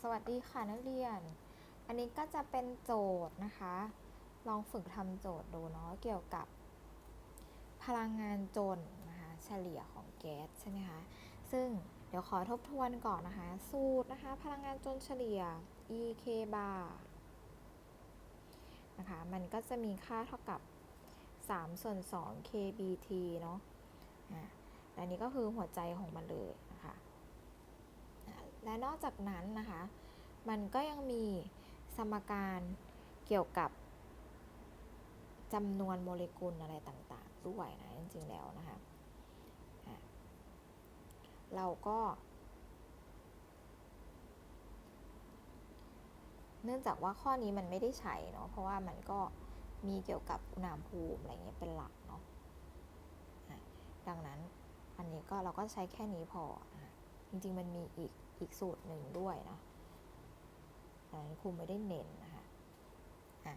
สวัสดีค่ะนักเรียน อันนี้ก็จะเป็นโจทย์นะคะ ลองฝึกทำโจทย์ดูเนาะเกี่ยวกับ พลังงานจนนะคะเฉลี่ยของแก๊สใช่ไหมคะซึ่งเดี๋ยวขอทบทวนก่อนนะคะ สูตรนะคะ พลังงานจนเฉลี่ย EK bar นะคะมันก็จะมีค่าเท่ากับ 3 ส่วน 2 kBT เนาะอะและนี้ก็คือหัวใจของมันเลยนะ และนอกจากนั้นนะคะ มันก็ยังมีสมการเกี่ยวกับจำนวนโมเลกุลอะไรต่างๆด้วยนะจริงๆแล้วนะคะ เราก็ เนื่องจากว่าข้อนี้มันไม่ได้ใช้เนาะเพราะว่ามันก็มีเกี่ยวกับอุณหภูมิอะไรเงี้ยเป็นหลักเนาะดังนั้นอันนี้ก็เราก็ใช้แค่นี้พอ จริงๆมันมีอีก อีกสูตรหนึ่งด้วยนะแต่อันนี้ครูไม่ได้เน้นนะคะอะ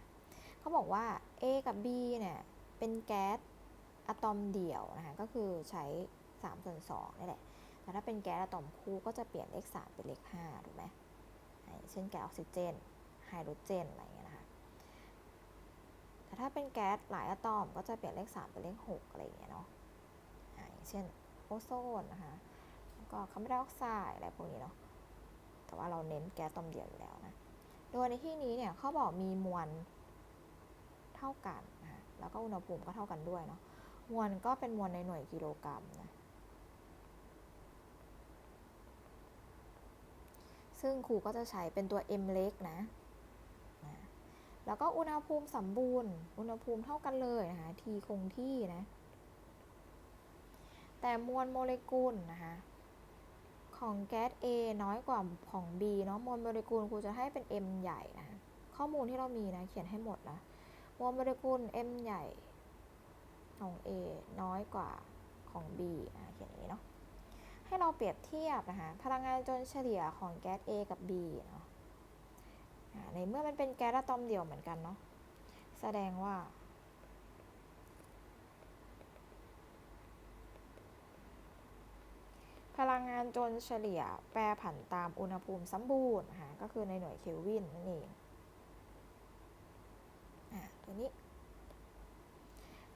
เขาบอกว่า A กับ B เนี่ยเป็นแก๊สอะตอมเดี่ยวนะคะก็คือใช้3ส่วน2นี่แหละแต่ถ้าเป็นแก๊สอะตอมคู่ก็จะเปลี่ยนเลข 3 เป็นเลข5ถูกไหมอะอย่างเช่นแก๊สออกซิเจนไฮโดรเจนอะไรอย่างเงี้ยนะคะแต่ถ้าเป็นแก๊สหลายอะตอมก็จะเปลี่ยนเลข 3 เป็นเลข 6 อะไรอย่างเงี้ยเนาะอะเช่นโอโซนนะคะ ก็คาร์บอนไดออกไซด์อะไรพวกนี้เนาะ แต่ว่าเราเน้นแก๊สตอมเดียวอยู่แล้วนะ โดยในที่นี้เนี่ยเขาบอกมีมวลเท่ากันนะคะแล้วก็อุณหภูมิก็เท่ากันด้วยเนาะ มวลก็เป็นมวลในหน่วยกิโลกรัมนะ ซึ่งครูก็จะใช้เป็นตัว m เล็กนะนะ แล้วก็อุณหภูมิสมบูรณ์ อุณหภูมิเท่ากันเลยนะคะ t คงที่นะแต่มวลโมเลกุลนะคะ ของแก๊ส A น้อยกว่าของ B เนาะมวลโมเลกุลครูจะให้เป็น M ใหญ่นะข้อมูลที่เรามีนะเขียนให้หมดนะมวลโมเลกุล M ใหญ่ของ A น้อยกว่าของ B อะเขียนอย่างนี้เนาะให้เราเปรียบเทียบนะคะพลังงานจนเฉลี่ยของแก๊ส A กับ B เนาะในเมื่อมันเป็นแก๊สอะตอมเดี่ยวเหมือนกันเนาะแสดงว่า พลังงานจนเฉลี่ยแปรผันตามอุณหภูมิสมบูรณ์นะคะก็คือในหน่วยเคลวินนั่นเองอะตัวนี้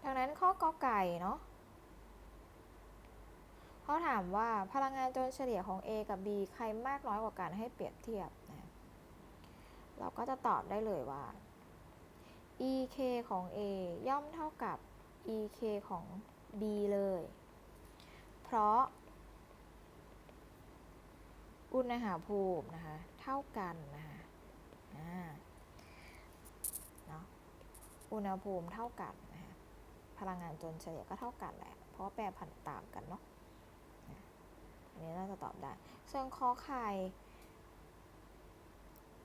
ดังนั้นข้อกอไก่เนาะเขาถามว่าพลังงานจนเฉลี่ยของ A กับ B ใครมากน้อยกว่ากันให้เปรียบเทียบนะเราก็จะตอบได้เลยว่า EK ของ A ย่อมเท่ากับ EK ของ B เลย เพราะ อุณหภูมินะคะเท่ากันนะคะอ่าเนาะอุณหภูมิเท่ากันนะคะพลังงานจนเฉลี่ยก็เท่ากันแหละ เพราะแปรผันตามกันเนาะอะอันนี้น่าจะตอบได้ ส่วนคอไข่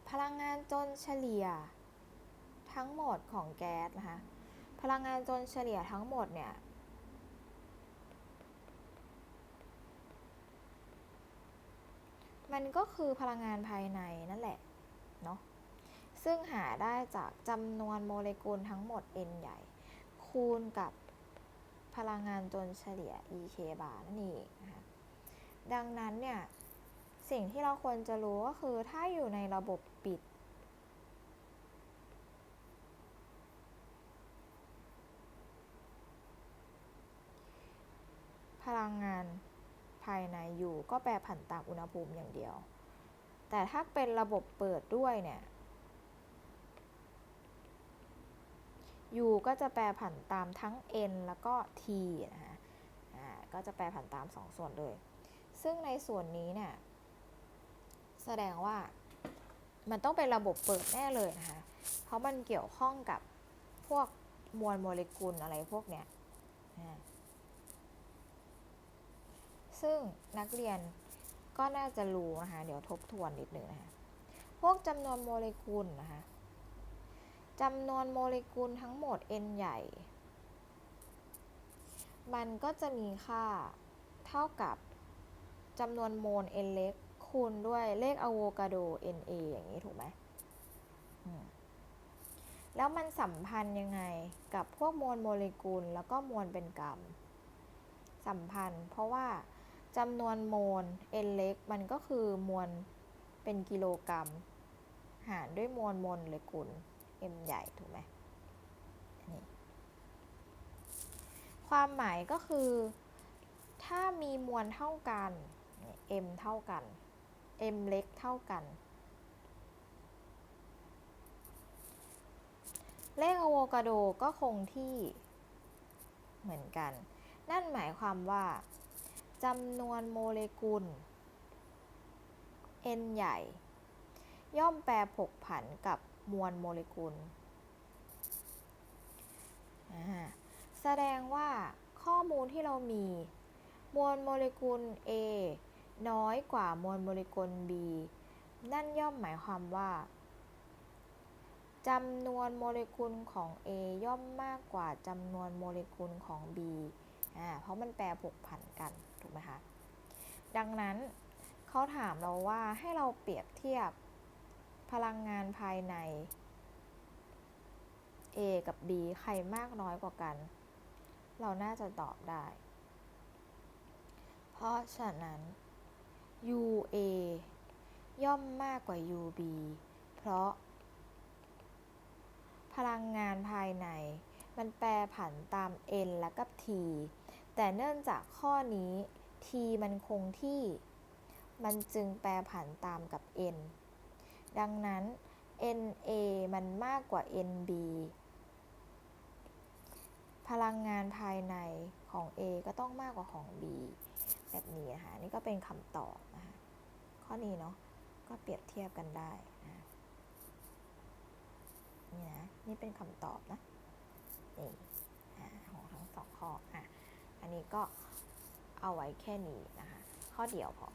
พลังงานจนเฉลี่ยทั้งหมดของแก๊สนะคะพลังงานจนเฉลี่ยทั้งหมดเนี่ย มันก็คือพลังงานภายในนั่นแหละเนาะซึ่งหาได้จากจำนวนโมเลกุลทั้งหมด n ใหญ่ คูณกับพลังงานจนเฉลี่ย EK bar นั่นเองนะคะดังนั้นเนี่ยสิ่งที่เราควรจะรู้ก็คือถ้าอยู่ในระบบปิด พลังงาน ภายในอยู่ ก็แปรผันตามอุณหภูมิอย่างเดียว แต่ถ้าเป็นระบบเปิดด้วยเนี่ย U ก็จะแปรผันตามทั้ง N แล้วก็ T นะคะก็จะแปรผันตาม 2 ส่วนเลย ซึ่งในส่วนนี้เนี่ย แสดงว่ามันต้องเป็นระบบเปิดแน่เลยนะคะ เพราะมันเกี่ยวข้องกับพวกมวลโมเลกุลอะไรพวกเนี้ย ซึ่งนักเรียนก็น่าจะรู้นะคะ เดี๋ยวทบทวนนิดหนึ่งนะคะ พวกจำนวนโมเลกุลนะคะจำนวนโมเลกุลทั้งหมด n ใหญ่ มันก็จะมีค่าเท่ากับจำนวนโมล n เล็กคูณด้วยเลขอะโวกาโด na อย่างนี้ถูกไหมอืมแล้วมันสัมพันธ์ยังไงกับพวกมวลโมเลกุลแล้วก็มวลเป็นกรัมสัมพันธ์ เพราะว่า จำนวนโมล n เล็กมันก็คือมวลเป็นกิโลกรัม หารด้วยมวลโมเลกุล m ใหญ่ถูกไหมนี่ความหมายก็คือ ถ้ามีมวลเท่ากัน m เท่ากัน m เล็กเท่ากัน เลขอะโวคาโดก็คงที่เหมือนกัน นั่นหมายความว่า จำนวนโมเลกุล n ใหญ่ ย่อมแปรผกผันกับมวลโมเลกุล แสดงว่าข้อมูลที่เรามี มวลโมเลกุล A น้อยกว่ามวลโมเลกุล B นั่นย่อมหมายความว่าจำนวนโมเลกุลของ A ย่อมมากกว่าจำนวนโมเลกุลของ B อ่าเพราะมันแปรผกผันกันถูกไหมคะดังนั้นเขาถามเราว่าให้เราเปรียบเทียบพลังงานภายใน A กับ B ใครมากน้อยกว่ากัน เราน่าจะตอบได้ เพราะฉะนั้น UA ย่อมมากกว่า UB เพราะ พลังงานภายใน มันแปรผันตาม n และกับ t แต่เนื่องจากข้อนี้ t มันคงที่ มันจึงแปรผันตามกับ n ดังนั้น NA มันมากกว่า NB พลังงานภายในของ A ก็ต้องมากกว่าของ B แบบนี้นะคะนี่ก็เป็นคำตอบนะคะข้อนี้เนาะก็เปรียบเทียบกันได้นะนี่นะนี่เป็นคำตอบนะ นี่อ่าของทั้งสองข้ออะอันนี้ก็เอาไว้แค่นี้นะคะ ข้อเดียวพอ